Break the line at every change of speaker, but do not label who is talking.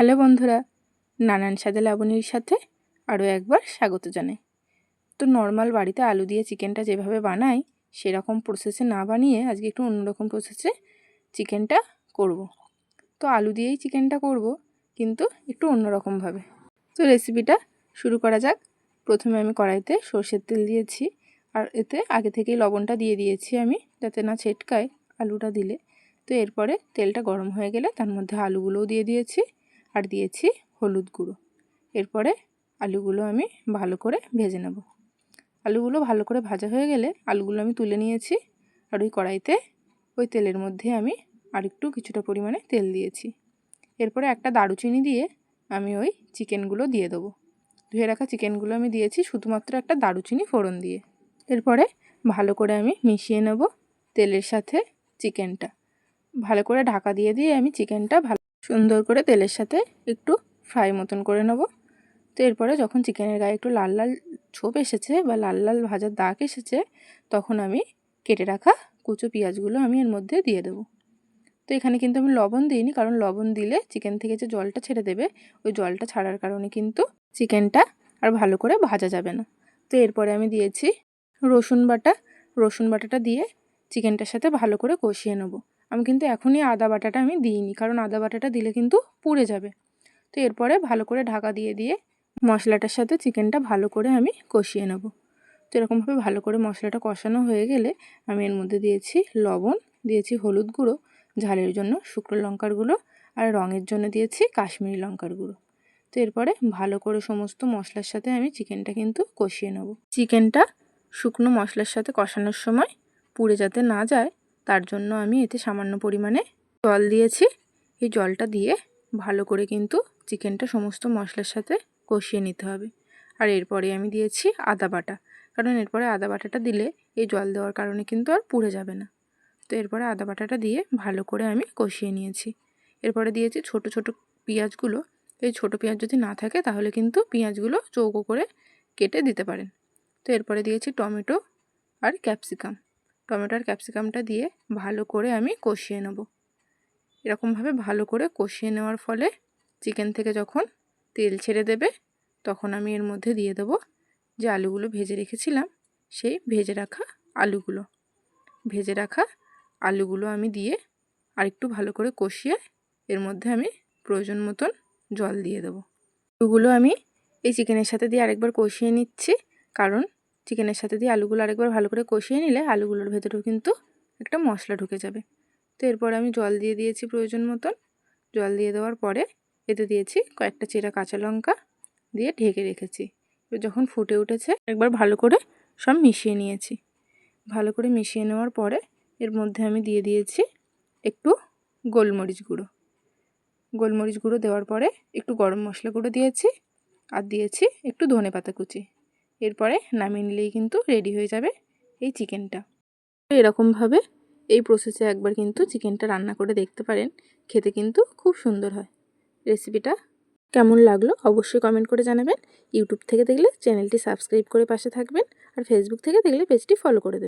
Hello বন্ধুরা, নানান সাদা লাবণীর সাথে আরও একবার স্বাগত জানাই। তো নর্মাল বাড়িতে আলু দিয়ে চিকেনটা যেভাবে বানাই, সেরকম প্রসেসে না বানিয়ে আজকে একটু অন্যরকম প্রসেসে চিকেনটা করব। তো আলু দিয়েই চিকেনটা করব, কিন্তু একটু অন্যরকমভাবে তো রেসিপিটা শুরু করা যাক। প্রথমে আমি কড়াইতে সর্ষের তেল দিয়েছি, আর এতে আগে থেকেই লবণটা দিয়ে দিয়েছি আমি, যাতে না ছেটকায় আলুটা দিলে। তো এরপরে তেলটা গরম হয়ে গেলে তার মধ্যে আলুগুলোও দিয়ে দিয়েছি। আর দিয়েছি হলুদ গুঁড়ো। এরপরে আলুগুলো আমি ভালো করে ভেজে নেব। আলুগুলো ভালো করে ভাজা হয়ে গেলে আলুগুলো আমি তুলে নিয়েছি আর ওই কড়াইতে ওই তেলের মধ্যে আমি আরেকটু কিছুটা পরিমাণে তেল দিয়েছি। এরপরে একটা দারুচিনি দিয়ে আমি ওই চিকেনগুলো দিয়ে দেবো। ধুয়ে রাখা চিকেনগুলো আমি দিয়েছি শুধুমাত্র একটা দারুচিনি ফোড়ন দিয়ে। এরপরে ভালো করে আমি মিশিয়ে নেব তেলের সাথে চিকেনটা। ভালো করে ঢাকা দিয়ে দিয়ে আমি চিকেনটা ভালো সুন্দর করে তেলের সাথে একটু ফ্রাই মতন করে নেব। তো এরপরে যখন চিকেনের গায়ে একটু লাল লাল ছোপ এসেছে বা লাল লাল ভাজার দাগ এসেছে, তখন আমি কেটে রাখা কুচো পেঁয়াজগুলো আমি এর মধ্যে দিয়ে দেবো। তো এখানে কিন্তু আমি লবণ দিইনি, কারণ লবণ দিলে চিকেন থেকে যে জলটা ছেড়ে দেবে, ওই জলটা ছাড়ার কারণে কিন্তু চিকেনটা আর ভালো করে ভাজা যাবে না। তো এরপরে আমি দিয়েছি রসুন বাটা। রসুন বাটাটা দিয়ে চিকেনটার সাথে ভালো করে কষিয়ে নেব। আমি কিন্তু এখনই আদা বাটাটা আমি দিইনি, কারণ আদা বাটাটা দিলে কিন্তু পুড়ে যাবে। তো এরপরে ভালো করে ঢাকা দিয়ে দিয়ে মশলাটার সাথে চিকেনটা ভালো করে আমি কষিয়ে নেব। তো এরকমভাবে ভালো করে মশলাটা কষানো হয়ে গেলে আমি এর মধ্যে দিয়েছি লবণ, দিয়েছি হলুদ গুঁড়ো, ঝালের জন্য শুকনো লঙ্কার গুঁড়ো আর রঙের জন্য দিয়েছি কাশ্মীরি লঙ্কার গুঁড়ো। তো এরপরে ভালো করে সমস্ত মশলার সাথে আমি চিকেনটা কিন্তু কষিয়ে নেব। চিকেনটা শুকনো মশলার সাথে কষানোর সময় পুড়ে যাতে না যায় তার জন্য আমি এতে সামান্য পরিমাণে জল দিয়েছি। এই জলটা দিয়ে ভালো করে কিন্তু চিকেনটা সমস্ত মশলার সাথে কষিয়ে নিতে হবে। আর এরপরে আমি দিয়েছি আদা বাটা। কারণ এরপরে আদা বাটাটা দিলে এই জল দেওয়ার কারণে কিন্তু আর পুড়ে যাবে না। তো এরপরে আদা বাটাটা দিয়ে ভালো করে আমি কষিয়ে নিয়েছি। এরপরে দিয়েছি ছোট ছোট পেঁয়াজগুলো। এই ছোট পেঁয়াজ যদি না থাকে তাহলে কিন্তু পেঁয়াজগুলো চৌকো করে কেটে দিতে পারেন। তো এরপরে দিয়েছি টমেটো আর ক্যাপসিকাম। টমেটো আর ক্যাপসিকামটা দিয়ে ভালো করে আমি কষিয়ে নেব। এরকমভাবে ভালো করে কষিয়ে নেওয়ার ফলে চিকেন থেকে যখন তেল ছেড়ে দেবে, তখন আমি এর মধ্যে দিয়ে দেবো যে আলুগুলো ভেজে রেখেছিলাম, সেই ভেজে রাখা আলুগুলো। ভেজে রাখা আলুগুলো আমি দিয়ে আরেকটু ভালো করে কষিয়ে এর মধ্যে আমি প্রয়োজন মতন জল দিয়ে দেবো। আলুগুলো আমি এই চিকেনের সাথে দিয়ে আরেকবার কষিয়ে নিচ্ছি, কারণ চিকেনের সাথে দিয়ে আলুগুলো আরেকবার ভালো করে কষিয়ে নিলে আলুগুলোর ভেতরেও কিন্তু একটা মশলা ঢুকে যাবে। তো এরপর আমি জল দিয়ে দিয়েছি প্রয়োজন মতন। জল দিয়ে দেওয়ার পরে এতে দিয়েছি কয়েকটা চেরা কাঁচা লঙ্কা দিয়ে ঢেকে রেখেছি। যখন ফুটে উঠেছে একবার ভালো করে সব মিশিয়ে নিয়েছি। ভালো করে মিশিয়ে নেওয়ার পরে এর মধ্যে আমি দিয়ে দিয়েছি একটু গোলমরিচ গুঁড়ো। গোলমরিচ গুঁড়ো দেওয়ার পরে একটু গরম মশলা গুঁড়ো দিয়েছি আর দিয়েছি একটু ধনে পাতা কুচি। এরপরে নামিয়ে নিলেই কিন্তু রেডি হয়ে যাবে এই চিকেনটা এরকমভাবে এই প্রসেসে একবার কিন্তু চিকেনটা রান্না করে দেখতে পারেন, খেতে কিন্তু খুব সুন্দর হয়। রেসিপিটা কেমন লাগল অবশ্যই কমেন্ট করে জানাবেন। ইউটিউব থেকে দেখলে চ্যানেলটি সাবস্ক্রাইব করে পাশে থাকবেন আর ফেসবুক থেকে দেখলে পেজটি ফলো করে দেবেন।